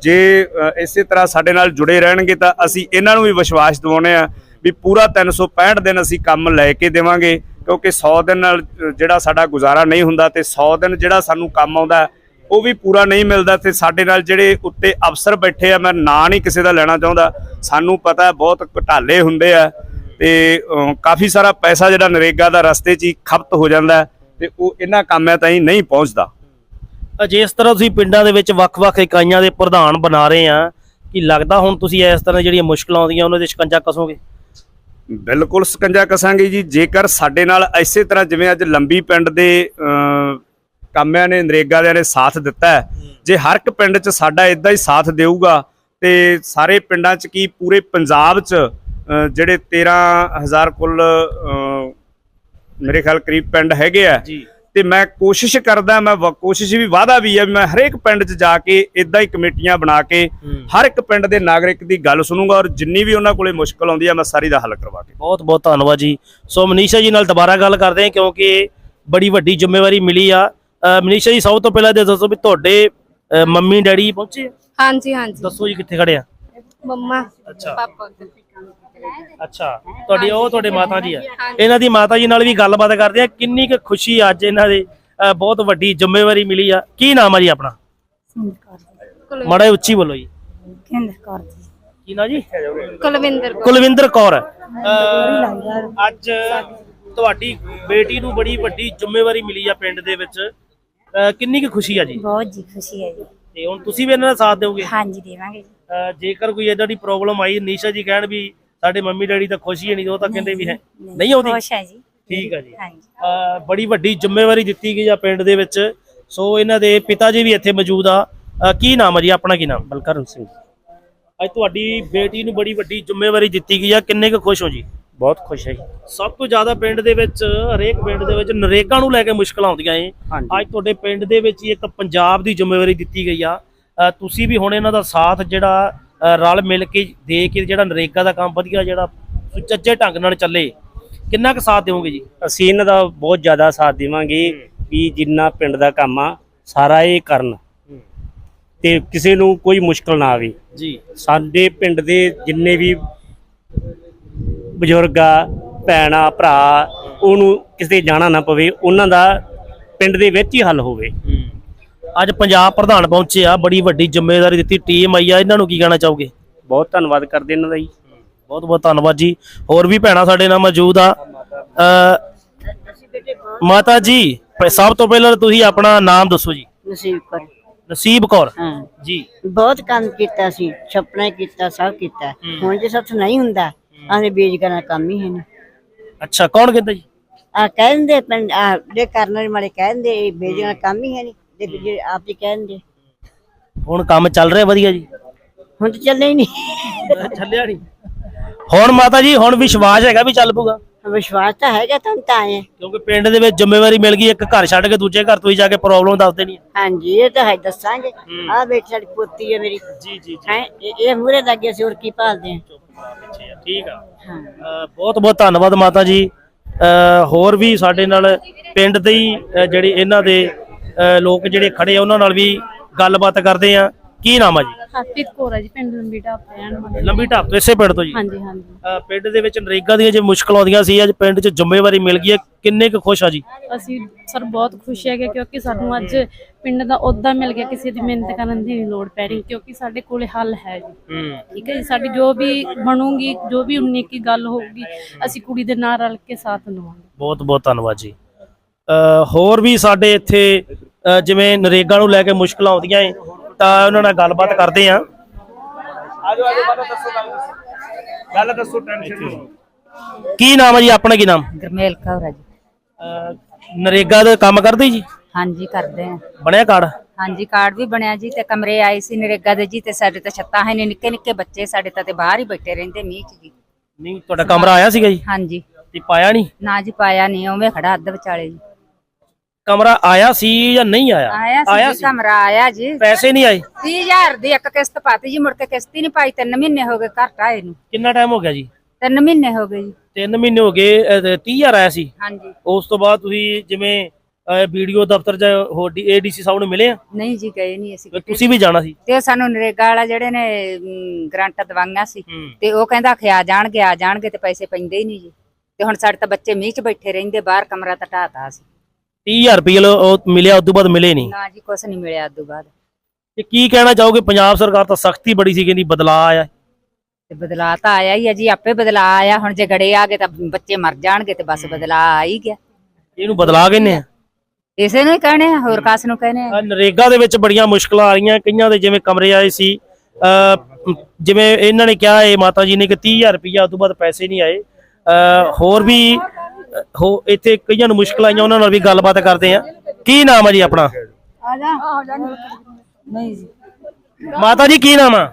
ਜੇ ਇਸੇ ਤਰ੍ਹਾਂ ਸਾਡੇ ਨਾਲ ਜੁੜੇ ਰਹਿਣਗੇ ਤਾਂ ਅਸੀਂ ਇਹਨਾਂ ਨੂੰ ਵੀ ਵਿਸ਼ਵਾਸ ਦਿਵਾਉਂਦੇ ਆ ਵੀ ਪੂਰਾ 365 ਦਿਨ ਅਸੀਂ ਕੰਮ ਲੈ ਕੇ ਦੇਵਾਂਗੇ ਕਿਉਂਕਿ 100 ਦਿਨ ਨਾਲ ਜਿਹੜਾ ਸਾਡਾ ਗੁਜ਼ਾਰਾ ਨਹੀਂ ਹੁੰਦਾ ਤੇ 100 ਦਿਨ ਜਿਹੜਾ ਸਾਨੂੰ ਕੰਮ ਆਉਂਦਾ ਉਹ ਵੀ ਪੂਰਾ ਨਹੀਂ ਮਿਲਦਾ ਤੇ ਸਾਡੇ ਨਾਲ ਜਿਹੜੇ ਉੱਤੇ ਅਫਸਰ ਬੈਠੇ ਆ ਮੈਂ ਨਾਂ ਨਹੀਂ ਕਿਸੇ ਦਾ ਲੈਣਾ ਚਾਹੁੰਦਾ ਸਾਨੂੰ ਪਤਾ ਬਹੁਤ ਘਟਾਲੇ ਹੁੰਦੇ ਆ ਤੇ ਕਾਫੀ ਸਾਰਾ ਪੈਸਾ ਜਿਹੜਾ ਨਰੇਗਾ ਦਾ ਰਸਤੇ 'ਚ ਹੀ ਖਪਤ ਹੋ ਜਾਂਦਾ ਹੈ ਤੇ ਉਹ ਇਹਨਾਂ ਕੰਮਾਂ ਤਾਈਂ ਨਹੀਂ ਪਹੁੰਚਦਾ। ਅ, ਜਿਸ ਤਰ੍ਹਾਂ ਤੁਸੀਂ ਪਿੰਡਾਂ ਦੇ ਵਿੱਚ ਵੱਖ-ਵੱਖ ਇਕਾਈਆਂ ਦੇ ਪ੍ਰਧਾਨ ਬਣਾ ਰਹੇ ਆ ਕਿ ਲੱਗਦਾ ਹੁਣ ਤੁਸੀਂ ਇਸ ਤਰ੍ਹਾਂ ਜਿਹੜੀਆਂ ਮੁਸ਼ਕਲਾਂ ਆਉਂਦੀਆਂ ਉਹਨਾਂ ਦੇ ਸ਼ਿਕੰਜਾ ਕਸੋਗੇ? ਬਿਲਕੁਲ ਸਕੰਜਾ ਕਸਾਂਗੇ ਜੀ। ਜੇਕਰ ਸਾਡੇ ਨਾਲ ਇਸੇ ਤਰ੍ਹਾਂ ਜਿਵੇਂ ਅੱਜ ਲੰਬੀ ਪਿੰਡ ਦੇ ਅ, ਕਾਮਿਆਂ ਨੇ ਨਰੇਗਾ ਦੇ ਨੇ ਸਾਥ ਦਿੱਤਾ ਜੇ ਹਰ ਇੱਕ ਪਿੰਡ 'ਚ ਸਾਡਾ ਇਦਾਂ ਹੀ ਸਾਥ ਦੇਊਗਾ ਤੇ ਸਾਰੇ ਪਿੰਡਾਂ 'ਚ ਕੀ ਪੂਰੇ ਪੰਜਾਬ 'ਚ ਅ, ਜਿਹੜੇ 13000 ਕੁੱਲ ਮੇਰੇ ਖਿਆਲ ਕਰੀਬ ਪਿੰਡ ਹੈਗੇ ਆ ਤੇ ਮੈਂ ਕੋਸ਼ਿਸ਼ ਕਰਦਾ ਮੈਂ ਕੋਸ਼ਿਸ਼ ਵੀ ਵਾਅਦਾ ਵੀ ਹੈ ਮੈਂ ਹਰੇਕ ਪਿੰਡ 'ਚ ਜਾ ਕੇ ਇਦਾਂ ਹੀ ਕਮੇਟੀਆਂ ਬਣਾ ਕੇ ਹਰ ਇੱਕ ਪਿੰਡ ਦੇ ਨਾਗਰਿਕ ਦੀ ਗੱਲ ਸੁਣੂੰਗਾ ਔਰ ਜਿੰਨੀ ਵੀ ਉਹਨਾਂ ਕੋਲੇ ਮੁਸ਼ਕਲ ਆਉਂਦੀ ਹੈ ਮੈਂ ਸਾਰੀ ਦਾ ਹੱਲ ਕਰਵਾ ਕੇ। ਬਹੁਤ ਬਹੁਤ ਧੰਨਵਾਦ ਜੀ। ਸੋ ਮਨੀਸ਼ਾ ਜੀ ਨਾਲ ਦੁਬਾਰਾ ਗੱਲ ਕਰਦੇ ਹਾਂ ਕਿਉਂਕਿ ਬੜੀ ਵੱਡੀ ਜ਼ਿੰਮੇਵਾਰੀ ਮਿਲੀ ਆ। ਮਨੀਸ਼ਾ ਜੀ ਸਭ ਤੋਂ ਪਹਿਲਾਂ ਤੇ ਦੱਸੋ ਵੀ ਤੁਹਾਡੇ ਮੰਮੀ ਡੈਡੀ ਪਹੁੰਚੇ? ਹਾਂਜੀ ਹਾਂਜੀ। ਦੱਸੋ ਜੀ ਕਿੱਥੇ ਖੜੇ ਆ? ਮੰਮਾ ਅੱਛਾ। ਪਾਪਾ। ਅੱਛਾ ਤੁਹਾਡੀ ਉਹ ਤੁਹਾਡੇ ਮਾਤਾ ਜੀ ਆ। ਇਹਨਾਂ ਦੀ ਮਾਤਾ ਜੀ ਨਾਲ ਵੀ ਗੱਲਬਾਤ ਕਰਦੇ ਆ। ਕਿੰਨੀ ਕੁ ਖੁਸ਼ੀ ਅੱਜ ਇਹਨਾਂ ਦੇ ਅ, ਬਹੁਤ ਵੱਡੀ ਜ਼ਿੰਮੇਵਾਰੀ ਮਿਲੀ ਆ। ਕੀ ਨਾਮ ਆ ਜੀ ਆਪਣਾ? ਮਾੜਾ ਜਿਹਾ ਉੱਚੀ ਬੋਲੋ ਜੀ। ਕੇਂਦਰ ਕੌਰ ਜੀ। ਕੀ ਨਾਂ ਜੀ? ਕੁਲਵਿੰਦਰ ਕੌਰ। ਕੁਲਵਿੰਦਰ ਕੌਰ। ਅ, ਅੱਜ ਤੁਹਾਡੀ ਬੇਟੀ ਨੂੰ ਬੜੀ ਵੱਡੀ ਜ਼ਿੰਮੇਵਾਰੀ ਮਿਲੀ ਆ ਪਿੰਡ ਦੇ ਵਿੱਚ। ਅ, ਕਿੰਨੀ ਕੁ ਖੁਸ਼ੀ ਆ ਜੀ? ਬਹੁਤ ਜੀ ਖੁਸ਼ੀ ਹੈ ਜੀ। ਤੇ ਹੁਣ ਤੁਸੀਂ ਵੀ ਇਹਨਾਂ ਦਾ ਸਾਥ ਦਿਓਗੇ? ਹਾਂਜੀ ਦੇਵਾਂਗੇ ਜੀ। ਅ, ਜੇਕਰ ਕੋਈ ਏਦਾਂ ਦੀ ਪ੍ਰੋਬਲਮ ਆਈ ਨੀਸ਼ਾ ਜੀ ਕਹਿਣ ਵੀ ਸਾਡੇ ਮੰਮੀ ਡੈਡੀ ਤਾਂ ਖੁਸ਼ੀ ਨਹੀਂ ਉਹ ਤਾਂ ਕਹਿੰਦੇ ਵੀ ਹੈ। ਨਹੀਂ ਆਉਂਦੀ ਖੁਸ਼ ਹੈ ਜੀ। ਠੀਕ ਆ ਜੀ। ਹਾਂਜੀ। ਬੜੀ ਵੱਡੀ ਜ਼ਿੰਮੇਵਾਰੀ ਦਿੱਤੀ ਗਈ ਆ ਪਿੰਡ ਦੇ ਵਿੱਚ। ਸੋ ਇਹਨਾਂ ਦੇ ਪਿਤਾ ਜੀ ਵੀ ਇੱਥੇ ਮੌਜੂਦ ਆ। ਕੀ ਨਾਮ ਆ ਜੀ? ਆਪਣਾ ਕੀ ਨਾਮ? ਬਲਕਰਨ ਸਿੰਘ। ਅੱਜ ਤੁਹਾਡੀ ਬੇਟੀ ਨੂੰ ਬੜੀ ਵੱਡੀ ਜ਼ਿੰਮੇਵਾਰੀ ਦਿੱਤੀ ਗਈ ਆ। ਕਿੰਨੇ ਕੁ ਖੁਸ਼ ਹੋ ਜੀ? ਬਹੁਤ ਖੁਸ਼ ਹੈ ਜੀ। ਸਭ ਤੋਂ ਜ਼ਿਆਦਾ ਪਿੰਡ ਦੇ ਵਿੱਚ ਹਰੇਕ ਪਿੰਡ ਦੇ ਵਿੱਚ ਨਰੇਗਾ ਨੂੰ ਲੈ ਕੇ ਮੁਸ਼ਕਲਾਂ ਆਉਂਦੀਆਂ ਏ। ਅੱਜ ਤੁਹਾਡੇ ਪਿੰਡ ਦੇ ਵਿੱਚ ਹੀ ਇੱਕ ਪੰਜਾਬ ਦੀ ਜ਼ਿੰਮੇਵਾਰੀ ਦਿੱਤੀ ਗਈ ਆ। ਤੁਸੀਂ ਵੀ ਹੁਣ ਇਹਨਾਂ ਦਾ ਸਾਥ ਜਿਹੜਾ ਰਲ ਮਿਲ ਕੇ ਦੇ ਕੇ ਜਿਹੜਾ ਨਰੇਗਾ ਦਾ ਕੰਮ ਵਧੀਆ ਜਿਹੜਾ ਸੁਚੱਜੇ ਢੰਗ ਨਾਲ ਚੱਲੇ ਕਿੰਨਾ ਕੁ ਸਾਥ ਦਿਓਗੇ ਜੀ? ਅਸੀਂ ਇਹਨਾਂ ਦਾ ਬਹੁਤ ਜ਼ਿਆਦਾ ਸਾਥ ਦੇਵਾਂਗੇ ਵੀ ਜਿੰਨਾ ਪਿੰਡ ਦਾ ਕੰਮ ਆ ਸਾਰਾ ਇਹ ਕਰਨ। ਤੇ ਕਿਸੇ ਨੂੰ ਕੋਈ ਮੁਸ਼ਕਲ ਨਾ ਆਵੇ। ਜੀ। ਸਾਡੇ ਪਿੰਡ ਦੇ ਜਿੰਨੇ ਵੀ ਬਜ਼ੁਰਗ ਆ ਭੈਣਾ ਭਰਾ ਉਹਨੂੰ ਕਿਸੇ ਜਾਣਾ ਨਾ ਪਵੇ ਉਹਨਾਂ ਦਾ ਪਿੰਡ ਦੇ ਵਿੱਚ ਹੀ ਹੱਲ ਹੋਵੇ। ਅੱਜ ਪੰਜਾਬ ਪ੍ਰਧਾਨ ਪਹੁੰਚੇ ਆ ਬੜੀ ਵੱਡੀ ਜ਼ਿੰਮੇਵਾਰੀ ਦਿੱਤੀ ਟੀਮ ਆਈ ਆ ਇਹਨਾਂ ਨੂੰ ਕੀ ਕਹਿਣਾ ਚਾਹੋਗੇ? ਬਹੁਤ ਧੰਨਵਾਦ ਕਰਦੇ ਇਹਨਾਂ ਦਾ ਜੀ। ਬਹੁਤ ਬਹੁਤ ਧੰਨਵਾਦ ਜੀ। ਹੋਰ ਵੀ ਭੈਣਾਂ ਸਾਡੇ ਨਾਲ ਮੌਜੂਦ ਆ। ਅ, ਮਾਤਾ ਜੀ ਪ- ਸਭ ਤੋਂ ਪਹਿਲਾਂ ਤੁਸੀਂ ਆਪਣਾ ਨਾਮ ਦੱਸੋ ਜੀ। ਨਸੀਬ ਕਰ। ਨਸੀਬ ਕੌਰ। ਹਾਂ। ਜੀ। ਬਹੁਤ ਕੰਮ ਕੀਤਾ ਸੀ ਛਪਣਾ ਕੀਤਾ ਸਭ ਕੀਤਾ। ਹੁਣ ਜੇ ਸੱਤ ਨਹੀਂ ਹੁੰਦਾ ਆਨੇ ਬੀਜ ਕਰਨਾ ਕੰਮ ਹੀ ਹੈ ਨਾ। ਅੱਛਾ ਕੌਣ ਕਹਿੰਦਾ ਜੀ? ਆ ਕਹਿੰਦੇ ਪਿੰਡ ਆ ਦੇ ਕਰਨ ਵਾਲੇ ਮਾਰੇ ਕਹਿੰਦੇ ਇਹ ਬੀਜ ਕਰਨਾ ਕੰਮ ਹੀ ਹੈ ਨਹੀਂ। ਜੇ ਆਪ ਹੀ ਕਹਿੰਦੇ ਹੁਣ ਕੰਮ ਚੱਲ ਰਿਹਾ ਵਧੀਆ ਜੀ? ਹੁਣ ਤਾਂ ਚੱਲੇ ਹੀ ਨਹੀਂ। ਚੱਲਿਆ ਨਹੀਂ। ਹੁਣ ਮਾਤਾ ਜੀ ਹੁਣ ਵਿਸ਼ਵਾਸ ਹੈਗਾ ਵੀ ਚੱਲ ਪੂਗਾ ਵਿਸ਼ਵਾਸ ਤਾਂ ਹੈਗਾ ਤੁਹਾਨੂੰ ਤਾਂ ਆਏ ਕਿਉਂਕਿ ਪਿੰਡ ਦੇ ਵਿੱਚ ਜ਼ਿੰਮੇਵਾਰੀ ਮਿਲ ਗਈ ਇੱਕ ਘਰ ਛੱਡ ਕੇ ਦੂਜੇ ਘਰ ਤੁਸੀਂ ਜਾ ਕੇ ਪ੍ਰੋਬਲਮ ਦੱਸ ਦੇਣੀ ਹੈ। ਹਾਂਜੀ ਇਹ ਤਾਂ ਹੈ ਦੱਸਾਂਗੇ। ਆ ਬੇਟੀ ਸਾਡੀ ਪੋਤੀ ਹੈ ਮੇਰੀ। ਜੀ ਜੀ ਹੈ ਇਹ ਮੂਰੇ ਲੱਗੇ ਸੀ ਹੋਰ ਕੀ ਭਾਲਦੇ ਆ। ਠੀਕ ਆ। ਬਹੁਤ ਬਹੁਤ ਧੰਨਵਾਦ ਮਾਤਾ ਜੀ। ਅ, ਹੋਰ ਵੀ ਸਾਡੇ ਨਾਲ ਪਿੰਡ ਦੇ ਹੀ ਅ, ਜਿਹੜੇ ਇਹਨਾਂ ਦੇ ਲੋਕ ਜਿਹੜੇ ਖੜੇ ਆ ਉਹਨਾਂ ਨਾਲ ਵੀ ਗੱਲਬਾਤ ਕਰਦੇ ਆ। ਕੀ ਨਾਮ ਆ ਜੀ? ਹਰਪ੍ਰੀਤ ਕੌਰ ਹੈ ਜੀ ਪਿੰਡ ਲੰਬੀ ਢਾਬ ਤੇ ਰਹਿਣ ਵਾਲੇ। ਲੰਬੀ ਢਾਬ ਤੋਂ ਇਸੇ ਪਿੰਡ ਤੋਂ ਜੀ? ਹਾਂਜੀ ਹਾਂਜੀ। ਪਿੰਡ ਦੇ ਵਿੱਚ ਨਰੇਗਾ ਦੀਆਂ ਜੇ ਮੁਸ਼ਕਲ ਆਉਂਦੀਆਂ ਸੀ ਅੱਜ ਪਿੰਡ 'ਚ ਜ਼ਿੰਮੇਵਾਰੀ ਮਿਲ ਗਈ ਹੈ ਕਿੰਨੇ ਕੁ ਖੁਸ਼ ਆ ਜੀ? ਅਸੀਂ ਸਰ ਬਹੁਤ ਖੁਸ਼ ਹੈਗੇ ਕਿਉਂਕਿ ਸਾਨੂੰ ਅੱਜ ਪਿੰਡ ਦਾ ਅਹੁਦਾ ਮਿਲ ਗਿਆ ਕਿਸੇ ਦੀ ਮਿਹਨਤ ਕਰਨ ਦੀ ਨਹੀਂ ਲੋੜ ਪੈ ਰਹੀ ਕਿਉਂਕਿ ਸਾਡੇ ਕੋਲੇ ਹੱਲ ਹੈ ਜੀ। ਠੀਕ ਹੈ ਜੀ ਸਾਡੀ ਜੋ ਵੀ ਬਣੂਗੀ ਜੋ ਵੀ ਉਨੀ ਕੀ ਗੱਲ ਹੋਊਗੀ ਅਸੀਂ ਕੁੜੀ ਦੇ ਨਾਲ ਰਲ ਕੇ ਸਾਥ ਦਵਾਂਗੇ। ਬਹੁਤ ਬਹੁਤ ਧੰਨਵਾਦ ਜੀ। ਹੋਰ ਵੀ ਸਾਡੇ ਇੱਥੇ ਜਿਵੇਂ ਨਰੇਗਾ ਨੂੰ ਲੈ ਕੇ ਮੁਸ਼ਕਲਾਂ ਆਉਂਦੀਆਂ ਏ ਤਾਂ ਉਹਨਾਂ ਨਾਲ ਗੱਲਬਾਤ ਕਰਦੇ ਆ। ਆਜੋ ਆਜੋ ਮਾਤਾ ਦੱਸੋ ਗੱਲ। ਦੱਸੋ ਗੱਲ ਦੱਸੋ ਟੈਨਸ਼ਨ ਕੀ ਨਾਮ ਹੈ ਜੀ ਆਪਣਾ ਕੀ ਨਾਮ? ਗਰਮੇਲ ਕੌਰ ਹੈ ਜੀ। ਨਰੇਗਾ ਦਾ ਕੰਮ ਕਰਦੇ ਜੀ? ਹਾਂਜੀ ਕਰਦੇ ਆ। ਬਣਿਆ ਕਾਰਡ? ਹਾਂਜੀ ਕਾਰਡ ਵੀ ਬਣਿਆ ਜੀ ਤੇ ਕਮਰੇ ਆਏ ਸੀ ਨਰੇਗਾ ਦੇ ਜੀ ਤੇ ਸਾਡੇ ਤੇ ਛੱਤਾਂ ਹੈ ਨੇ ਨਿੱਕੇ ਨਿੱਕੇ ਬੱਚੇ ਸਾਡੇ ਤਾਂ ਤੇ ਬਾਹਰ ਹੀ ਬੈਠੇ ਰਹਿੰਦੇ ਮੀਂਹ ਚ ਜੀ। ਨਹੀਂ ਤੁਹਾਡਾ ਕਮਰਾ ਆਇਆ ਸੀਗਾ ਜੀ? ਹਾਂਜੀ। ਤੇ ਪਾਇਆ ਨਹੀਂ? ਨਾ ਜੀ ਪਾਇਆ ਨਹੀਂ ਉਵੇਂ ਖੜਾ ਅੱਧ ਵਿਚਾਲੇ ਜੀ। ਕਮਰਾ ਆਇਆ ਸੀ ਜਾਂ ਨਹੀਂ ਆਇਆ? ਆਇਆ ਸੀ ਕਮਰਾ ਆਇਆ ਜੀ। ਪੈਸੇ ਨਹੀਂ ਆਏ? 30000 ਦੀ ਇੱਕ ਕਿਸ਼ਤ ਪਾਤੀ ਜੀ ਮੁੜ ਕੇ ਕਿਸ਼ਤ ਹੀ ਨਹੀਂ ਪਾਈ ਤਿੰਨ ਮਹੀਨੇ ਹੋ ਗਏ ਘਰ ਆਏ ਨੂੰ। ਕਿੰਨਾ ਟਾਈਮ ਹੋ ਗਿਆ ਜੀ? ਤਿੰਨ ਮਹੀਨੇ ਹੋ ਗਏ ਜੀ। 3 ਮਹੀਨੇ ਹੋ ਗਏ 30000 ਆਇਆ ਸੀ? ਹਾਂਜੀ। ਉਸ ਤੋਂ ਬਾਅਦ ਤੁਸੀਂ ਜਿਵੇਂ ਵੀਡੀਓ ਦਫ਼ਤਰ ਜਾਂ ਹੋਰ ਏਡੀਸੀ ਸਾਹਿਬ ਨੂੰ ਮਿਲੇ ਆ? ਨਹੀਂ ਜੀ ਗਏ ਨਹੀਂ ਅਸੀਂ ਤੁਸੀਂ ਵੀ ਜਾਣਾ ਸੀ? ਤੇ ਸਾਨੂੰ ਨਰੇਗਾ ਵਾਲਾ ਜਿਹੜੇ ਨੇ ਗਰੰਟ ਦਵਾਈਆਂ ਸੀ। ਤੇ ਉਹ ਕਹਿੰਦਾ ਕਿ ਆ ਜਾਣਗੇ ਆ ਜਾਣਗੇ ਤੇ ਪੈਸੇ ਪੈਂਦੇ ਹੀ ਨਹੀਂ ਜੀ। ਤੇ ਹੁਣ ਸਾਡੇ ਤਾਂ ਬੱਚੇ ਮੀਂਹ 'ਚ ਬੈਠੇ ਰਹਿੰਦੇ ਬਾਹਰ ਕਮਰਾ ਤਾਂ ਢਾਤਾ ਸੀ 30000 ਰੁਪਏ ਉਹ ਮਿਲਿਆ ਉਸ ਤੋਂ ਬਾਅਦ ਮਿਲੇ ਨਹੀਂ। ਨਾ ਜੀ ਕੁਛ ਨਹੀਂ ਮਿਲਿਆ ਉਦੋਂ ਬਾਅਦ। ਤੇ ਕੀ ਕਹਿਣਾ ਚਾਹੋਗੇ? ਪੰਜਾਬ ਸਰਕਾਰ ਤਾਂ ਸਖਤੀ ਬੜੀ ਸੀ ਕਹਿੰਦੀ ਬਦਲਾ ਆਇਆ। ਤੇ ਬਦਲਾ ਤਾਂ ਆਇਆ ਹੀ ਆ ਜੀ ਆਪੇ ਬਦਲਾ ਆਇਆ। ਹੁਣ ਜੇ ਗੜੇ ਆ ਗਏ ਤਾਂ ਬੱਚੇ ਮਰ ਜਾਣਗੇ ਤੇ ਬਸ ਬਦਲਾ ਆ ਹੀ ਗਿਆ। ਇਹਨੂੰ ਬਦਲਾ ਕਹਿੰਦੇ ਆ? ਇਸੇ ਨੂੰ ਹੀ ਕਹਣੇ ਆ ਹੋਰ ਕਾਸ ਨੂੰ ਕਹਣੇ ਆ। ਨਰੇਗਾ ਦੇ ਵਿੱਚ ਬੜੀਆਂ ਮੁਸ਼ਕਲਾਂ ਆ ਰਹੀਆਂ। ਕਈਆਂ ਦੇ ਜਿਵੇਂ ਕਮਰੇ ਆਏ ਸੀ ਜਿਵੇਂ ਇਹਨਾਂ ਨੇ ਕਿਹਾ ਇਹ ਮਾਤਾ ਜੀ ਨੇ ਕਿ 30000 ਰੁਪਇਆ ਉਸ ਤੋਂ ਬਾਅਦ ਪੈਸੇ ਨਹੀਂ ਆਏ। ਹੋਰ ਵੀ ਹੋ ਇੱਥੇ ਕਈਆਂ ਨੂੰ ਮੁਸ਼ਕਲਾਂ ਆਈਆਂ ਉਹਨਾਂ ਨਾਲ ਵੀ ਗੱਲਬਾਤ ਕਰਦੇ ਆ ਕੀ ਨਾਮ ਹੈ ਜੀ ਆਪਣਾ? ਆ ਜਾ। ਨਹੀਂ ਜੀ। ਮਾਤਾ ਜੀ ਕੀ ਨਾਮ ਆ?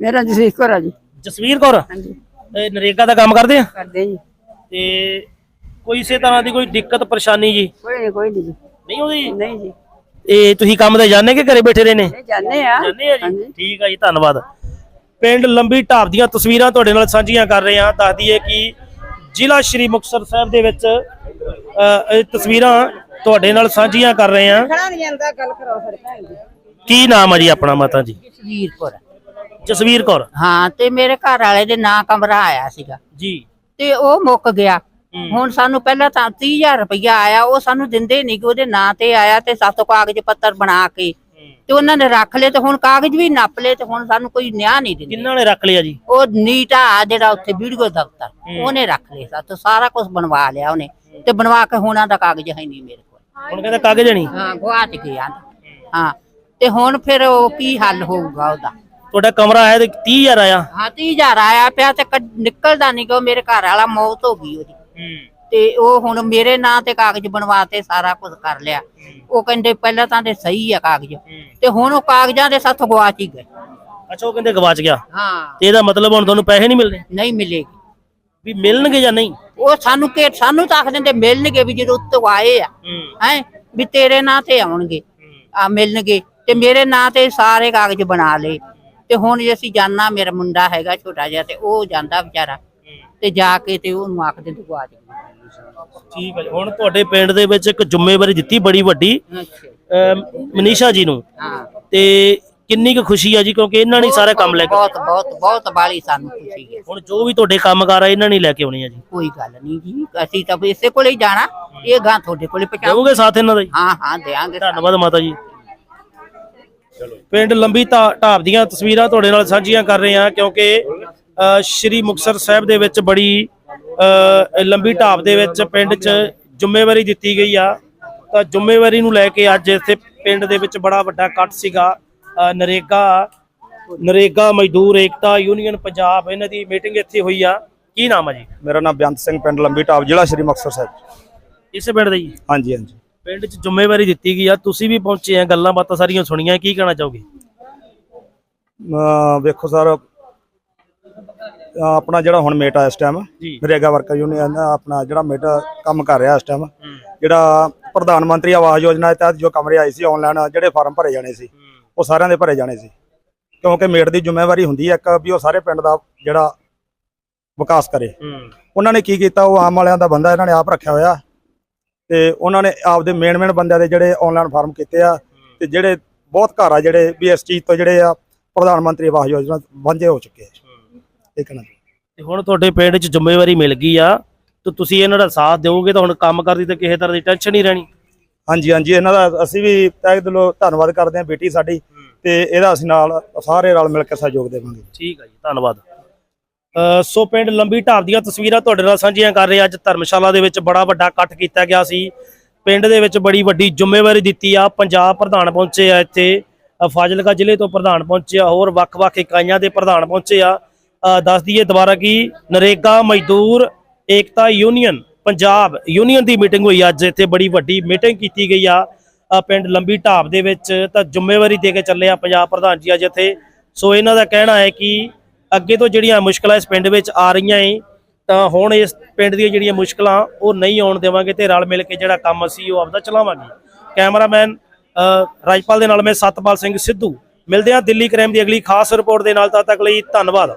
ਮੇਰਾ ਜਸੀਰ ਕੋਰਾ ਜੀ। ਜਸਵੀਰ ਕੌਰ? ਇਹ ਨਰੇਗਾ ਦਾ ਕੰਮ ਕਰਦੇ ਆ? ਕਰਦੇ ਜੀ। ਤੇ ਕੋਈ ਇਸੇ ਤਰ੍ਹਾਂ ਦੀ ਕੋਈ ਦਿੱਕਤ ਪਰੇਸ਼ਾਨੀ ਜੀ? ਕੋਈ ਨਹੀਂ ਕੋਈ ਨਹੀਂ ਜੀ। ਨਹੀਂ ਉਹਦੀ ਨਹੀਂ ਜੀ। ਇਹ ਤੁਸੀਂ ਕੰਮ ਤੇ ਜਾਂਦੇ ਕਿ ਘਰੇ ਬੈਠੇ ਰਹੇ ਨੇ ਜਾਣੇ ਆ। ਜਾਂਦੇ ਆ ਜੀ। ਠੀਕ ਆ ਜੀ ਧੰਨਵਾਦ। ਪਿੰਡ ਲੰਬੀ ਢਾਬ ਦੀਆਂ ਤਸਵੀਰਾਂ ਤੁਹਾਡੇ ਨਾਲ ਸਾਂਝੀਆਂ ਕਰ ਰਹੇ ਹਾਂ। ਦੱਸ ਦਈਏ ਕਿ ਜ਼ਿਲ੍ਹਾ ਸ਼੍ਰੀ ਮੁਕਤਸਰ ਸਾਹਿਬ ਦੇ ਵਿੱਚ ਅ, ਇਹ ਤਸਵੀਰਾਂ ਤੁਹਾਡੇ ਨਾਲ ਸਾਂਝੀਆਂ ਕਰ ਰਹੇ ਹਾਂ। ਕੀ ਨਾਮ ਆ ਜੀ ਆਪਣਾ ਮਾਤਾ ਜੀ? ਜਸਵੀਰਪੁਰ ਜਸਵੀਰ ਕੌਰ। ਹਾਂ ਤੇ ਮੇਰੇ ਘਰ ਵਾਲੇ ਦੇ ਨਾਂ ਕਮਰਾ ਆਇਆ ਸੀਗਾ। ਜੀ। ਤੇ ਉਹ ਮੁੱਕ ਗਿਆ। ਹੁਣ ਸਾਨੂੰ ਪਹਿਲਾਂ ਤਾਂ 30000 ਰੁਪਇਆ ਆਇਆ ਉਹ ਸਾਨੂੰ ਦਿੰਦੇ ਨਹੀਂ ਕਿ ਉਹਦੇ ਨਾਂ ਤੇ ਆਇਆ ਤੇ ਸਾਤੋਂ ਕਾਗਜ਼ ਪੱਤਰ ਬਣਾ ਕੇ ਤੇ ਉਹਨਾਂ ਨੇ ਰੱਖ ਲਏ ਤੇ ਹੁਣ ਕਾਗਜ਼ ਵੀ ਨੱਪ ਲਏ ਤੇ ਹੁਣ ਸਾਨੂੰ ਕੋਈ ਨਿਆਂ ਨਹੀਂ ਦਿੰਦੇ। ਕਿੰਨਾਂ ਨੇ ਰੱਖ ਲਿਆ ਜੀ? ਉਹ ਨੀਟਾ ਜਿਹੜਾ ਉੱਥੇ ਵੀਡੀਓ ਦਫ਼ਤਰ ਉਹਨੇ ਰੱਖ ਲਿਆ ਸਾਤੋਂ ਸਾਰਾ ਕੁਝ ਬਣਵਾ ਲਿਆ ਉਹਨੇ। ਤੇ ਬਣਵਾ ਕੇ ਹੁਣਾਂ ਦਾ ਕਾਗਜ਼ ਹੈ ਨਹੀਂ ਮੇਰੇ ਕੋਲ। ਹੁਣ ਕਹਿੰਦਾ ਕਾਗਜ਼ ਨਹੀਂ। ਹਾਂ ਗਵਾਚ ਗਿਆ ਹਾਂ ਤੇ ਹੁਣ ਫਿਰ ਉਹ ਕੀ ਹੱਲ ਹੋਊਗਾ ਉਹਦਾ? ਤੁਹਾਡਾ ਕਮਰਾ ਆਇਆ ਤੇ 30000 ਆਇਆ। ਹਾਂ 30000 ਆਇਆ ਪਿਆ ਤੇ ਨਿਕਲਦਾ ਨਹੀਂ ਕਿ ਮੇਰੇ ਘਰ ਵਾਲਾ ਮੌਤ ਹੋ ਗਈ ਉਹਦੀ। ਤੇ ਉਹ ਹੁਣ ਮੇਰੇ ਨਾਂ ਤੇ ਕਾਗਜ਼ ਬਣਵਾਤੇ ਸਾਰਾ ਕੁਝ ਕਰ ਲਿਆ। ਉਹ ਕਹਿੰਦੇ ਪਹਿਲਾਂ ਤਾਂ ਤੇ ਸਹੀ ਆ ਕਾਗਜ਼। ਤੇ ਹੁਣ ਉਹ ਕਾਗਜ਼ਾਂ ਦੇ ਸਾਥ ਗਵਾਚ ਹੀ ਗਏ। ਅੱਛਾ ਉਹ ਕਹਿੰਦੇ ਗਵਾਚ ਗਿਆ। ਹਾਂ। ਤੇ ਇਹਦਾ ਮਤਲਬ ਹੁਣ ਤੁਹਾਨੂੰ ਪੈਸੇ ਨਹੀਂ ਮਿਲਦੇ? ਨਹੀਂ ਮਿਲੇਗੀ। ਵੀ ਮਿਲਣਗੇ ਜਾਂ ਨਹੀਂ? ਉਹ ਸਾਨੂੰ ਕਿ ਸਾਨੂੰ ਤਾਂ ਆਖ ਦਿੰਦੇ ਮਿਲਣਗੇ ਵੀ ਜਦੋਂ ਉੱਤੋਂ ਆਏ ਆ। ਹੈ। ਵੀ ਤੇਰੇ ਨਾਂ ਤੇ ਆਉਣਗੇ। ਆ ਮਿਲਣਗੇ। ਤੇ ਮੇਰੇ ਨਾਂ ਤੇ ਸਾਰੇ ਕਾਗਜ਼ ਬਣਾ ਲਏ। ਤੇ ਹੁਣ ਜੇ ਅਸੀਂ ਜਾਣਾ ਮੇਰਾ ਮੁੰਡਾ ਹੈਗਾ ਛੋਟਾ ਜਿਹਾ ਤੇ ਉਹ ਜਾਂਦਾ ਵਿਚਾਰਾ। ਤੇ ਜਾ ਕੇ ਤੇ ਉਹਨੂੰ ਆਖ ਦਿੰਦੇ ਗਵਾਚ ਗਿਆ ਠੀਕ ਹੈ ਜੀ। ਹੁਣ ਤੁਹਾਡੇ ਪਿੰਡ ਦੇ ਵਿੱਚ ਇੱਕ ਜ਼ਿੰਮੇਵਾਰੀ ਦਿੱਤੀ ਬੜੀ ਵੱਡੀ ਅੱਛਾ। ਅਮ ਮਨੀਸ਼ਾ ਜੀ ਨੂੰ। ਹਾਂ। ਤੇ ਕਿੰਨੀ ਕੁ ਖੁਸ਼ੀ ਆ ਜੀ ਕਿਉਂਕਿ ਇਹਨਾਂ ਨੇ ਸਾਰੇ ਕੰਮ ਲੈ ਕੇ ਬਹੁਤ ਬਹੁਤ ਬਹੁਤ ਬਾਲੀ ਸਾਨੂੰ ਖੁਸ਼ੀ ਹੈ। ਹੁਣ ਜੋ ਵੀ ਤੁਹਾਡੇ ਕੰਮਕਾਰ ਆ ਇਹਨਾਂ ਨੇ ਲੈ ਕੇ ਆਉਣੇ ਆ ਜੀ। ਕੋਈ ਗੱਲ ਨਹੀਂ ਜੀ ਅਸੀਂ ਤਾਂ ਵੀ ਇਸੇ ਕੋਲੇ ਹੀ ਜਾਣਾ। ਇਹ ਗਾਂ ਤੁਹਾਡੇ ਕੋਲੇ ਪਹੁੰਚਾਉ ਦੇਵੋਗੇ ਸਾਥ ਇਹਨਾਂ ਦਾ ਜੀ ਹਾਂ ਹਾਂ ਦੇਾਂਗੇ ਧੰਨਵਾਦ ਮਾਤਾ ਜੀ। ਪਿੰਡ ਲੰਬੀ ਢਾਬ ਦੀਆਂ ਤਸਵੀਰਾਂ ਤੁਹਾਡੇ ਨਾਲ ਸਾਂਝੀਆਂ ਕਰ ਰਹੇ ਹਾਂ ਕਿਉਂਕਿ ਅ, ਸ਼੍ਰੀ ਮੁਕਤਸਰ ਸਾਹਿਬ ਦੇ ਵਿੱਚ ਬੜੀ ਲੰਬੀ ਢਾਬ ਦੇ ਵਿੱਚ ਪਿੰਡ 'ਚ ਜ਼ਿੰਮੇਵਾਰੀ ਦਿੱਤੀ ਗਈ ਆ। ਤਾਂ ਜ਼ਿੰਮੇਵਾਰੀ ਨੂੰ ਲੈ ਕੇ ਅੱਜ ਇੱਥੇ ਪਿੰਡ ਦੇ ਵਿੱਚ ਬੜਾ ਵੱਡਾ ਇਕੱਠ ਸੀਗਾ। ਨਰੇਗਾ ਨਰੇਗਾ ਮਜ਼ਦੂਰ ਏਕਤਾ ਯੂਨੀਅਨ ਪੰਜਾਬ ਇਹਨਾਂ ਦੀ ਮੀਟਿੰਗ ਇੱਥੇ ਹੋਈ ਆ। ਕੀ ਨਾਮ ਆ ਜੀ? ਮੇਰਾ ਨਾਮ ਬੇਅੰਤ ਸਿੰਘ ਪਿੰਡ ਲੰਬੀ ਟਾਪ ਜ਼ਿਲ੍ਹਾ ਸ਼੍ਰੀ ਮੁਕਤਸਰ ਸਾਹਿਬ। ਇਸੇ ਪਿੰਡ ਦੇ ਜੀ? ਹਾਂਜੀ ਹਾਂਜੀ। ਪਿੰਡ 'ਚ ਜ਼ਿੰਮੇਵਾਰੀ ਦਿੱਤੀ ਗਈ ਆ। ਤੁਸੀਂ ਵੀ ਪਹੁੰਚੇ ਆ ਗੱਲਾਂ ਬਾਤਾਂ ਸਾਰੀਆਂ ਸੁਣੀਆਂ ਕੀ ਕਹਿਣਾ ਚਾਹੋਗੇ? ਵੇਖੋ ਸਰ ਆਪਣਾ ਜਿਹੜਾ ਹੁਣ ਮੇਟਾ ਇਸ ਟਾਈਮ। ਨਰੇਗਾ ਵਰਕਰ ਯੂਨੀਅਨ ਦਾ ਆਪਣਾ ਜਿਹੜਾ ਮੇਟਾ ਕੰਮ ਕਰ ਰਿਹਾ ਇਸ ਟਾਈਮ ਜਿਹੜਾ ਪ੍ਰਧਾਨ ਮੰਤਰੀ ਆਵਾਸ ਯੋਜਨਾ ਦੇ ਤਹਿਤ ਜੋ ਕਮਰੇ ਆਏ ਸੀ ਆਨਲਾਈਨ ਜਿਹੜੇ ਫਾਰਮ ਭਰੇ ਜਾਣੇ ਸੀ ਉਹ ਸਾਰਿਆਂ ਦੇ ਭਰੇ ਜਾਣੇ ਸੀ। ਕਿਉਂਕਿ ਮੇਟ ਦੀ ਜ਼ਿੰਮੇਵਾਰੀ ਹੁੰਦੀ ਹੈ ਇੱਕ ਵੀ ਉਹ ਸਾਰੇ ਪਿੰਡ ਦਾ ਜਿਹੜਾ ਵਿਕਾਸ ਕਰੇ। ਉਹਨਾਂ ਨੇ ਕੀ ਕੀਤਾ ਉਹ ਆਮ ਵਾਲਿਆਂ ਦਾ ਬੰਦਾ ਇਹਨਾਂ ਨੇ ਆਪ ਰੱਖਿਆ ਹੋਇਆ ਤੇ ਉਹਨਾਂ ਨੇ ਆਪਦੇ ਮੇਨ ਮੇਨ ਬੰਦਿਆਂ ਦੇ ਜਿਹੜੇ ਆਨਲਾਈਨ ਫਾਰਮ ਕੀਤੇ ਆ ਤੇ ਜਿਹੜੇ ਬਹੁਤ ਘਰ ਆ ਜਿਹੜੇ ਵੀ ਇਸ ਚੀਜ਼ ਤੋਂ ਜਿਹੜੇ ਆ ਪ੍ਰਧਾਨ ਮੰਤਰੀ ਆਵਾਸ ਯੋਜਨਾ ਵਾਂਝੇ ਹੋ ਚੁੱਕੇ ਆ। ਇਹ ਕਹਿਣਾ ਤੇ ਹੁਣ ਤੁਹਾਡੇ ਪਿੰਡ 'ਚ ਜ਼ਿੰਮੇਵਾਰੀ ਮਿਲ ਗਈ ਆ ਤੇ ਤੁਸੀਂ ਇਹਨਾਂ ਦਾ ਸਾਥ ਦਿਓਗੇ ਤਾਂ ਹੁਣ ਕੰਮ ਕਰਦੀ ਤੇ ਕਿਸੇ ਤਰ੍ਹਾਂ ਦੀ ਟੈਨਸ਼ਨ ਨਹੀਂ ਰਹਿਣੀ। ਹਾਂਜੀ ਹਾਂਜੀ ਇਹਨਾਂ ਦਾ ਅਸੀਂ ਵੀ ਤਹਿ ਦਿਲੋਂ ਧੰਨਵਾਦ ਕਰਦੇ ਹਾਂ ਬੇਟੀ ਸਾਡੀ ਤੇ ਇਹਦਾ ਅਸੀਂ ਨਾਲ ਸਾਰੇ ਰਲ ਮਿਲ ਕੇ ਸਹਿਯੋਗ ਦੇਵਾਂਗੇ। ਠੀਕ ਆ ਜੀ ਧੰਨਵਾਦ। ਸੋ ਪਿੰਡ ਲੰਬੀ ਢਾਬ ਦੀਆਂ ਤਸਵੀਰਾਂ ਤੁਹਾਡੇ ਨਾਲ ਸਾਂਝੀਆਂ ਕਰ ਰਹੇ। ਅੱਜ ਧਰਮਸ਼ਾਲਾ ਦੇ ਵਿੱਚ ਬੜਾ ਵੱਡਾ ਇਕੱਠ ਕੀਤਾ ਗਿਆ ਸੀ। ਪਿੰਡ ਦੇ ਵਿੱਚ ਬੜੀ ਵੱਡੀ ਜ਼ਿੰਮੇਵਾਰੀ ਦਿੱਤੀ ਆ। ਪੰਜਾਬ ਪ੍ਰਧਾਨ ਪਹੁੰਚੇ ਆ ਇੱਥੇ। ਫਾਜ਼ਿਲਕਾ ਜ਼ਿਲ੍ਹੇ ਤੋਂ ਪ੍ਰਧਾਨ ਪਹੁੰਚੇ ਆ। ਹੋਰ ਵੱਖ-ਵੱਖ ਇਕਾਈਆਂ ਦੇ ਪ੍ਰਧਾਨ ਪਹੁੰਚੇ ਆ। ਦੱਸ ਦਈਏ ਦੁਬਾਰਾ ਕਿ ਨਰੇਗਾ, ਮਜ਼ਦੂਰ, ਏਕਤਾ ਯੂਨੀਅਨ, ਪੰਜਾਬ ਯੂਨੀਅਨ ਦੀ ਮੀਟਿੰਗ ਹੋਈ ਅੱਜ। ਇੱਥੇ ਬੜੀ ਵੱਡੀ ਮੀਟਿੰਗ ਕੀਤੀ ਗਈ ਆ। ਪਿੰਡ ਲੰਬੀ ਢਾਬ ਦੇ ਵਿੱਚ ਤਾਂ ਜ਼ਿੰਮੇਵਾਰੀ ਦੇ ਕੇ ਚੱਲੇ ਆ ਪੰਜਾਬ ਪ੍ਰਧਾਨ ਜੀ ਅੱਜ ਇੱਥੇ। ਸੋ ਇਹਨਾਂ ਦਾ ਕਹਿਣਾ ਹੈ ਕਿ ਅੱਗੇ ਤੋਂ ਜਿਹੜੀਆਂ ਮੁਸ਼ਕਲਾਂ ਇਸ ਪਿੰਡ ਵਿੱਚ ਆ ਰਹੀਆਂ ਏ, ਤਾਂ ਹੁਣ ਇਸ ਪਿੰਡ ਦੀਆਂ ਜਿਹੜੀਆਂ ਮੁਸ਼ਕਲਾਂ, ਉਹ ਨਹੀਂ ਆਉਣ ਦੇਵਾਂਗੇ ਤੇ ਰਲ ਮਿਲ ਕੇ ਜਿਹੜਾ ਕੰਮ ਅਸੀਂ ਉਹ ਆਪਦਾ ਚਲਾਵਾਂਗੇ। ਕੈਮਰਾਮੈਨ ਰਾਜਪਾਲ ਦੇ ਨਾਲ ਮੈਂ ਸਤਪਾਲ ਸਿੰਘ ਸਿੱਧੂ। ਮਿਲਦੇ ਹਾਂ ਦਿੱਲੀ ਕ੍ਰਾਈਮ ਦੀ ਅਗਲੀ ਖਾਸ ਰਿਪੋਰਟ ਦੇ ਨਾਲ, ਤਦ ਤੱਕ ਲਈ ਧੰਨਵਾਦ।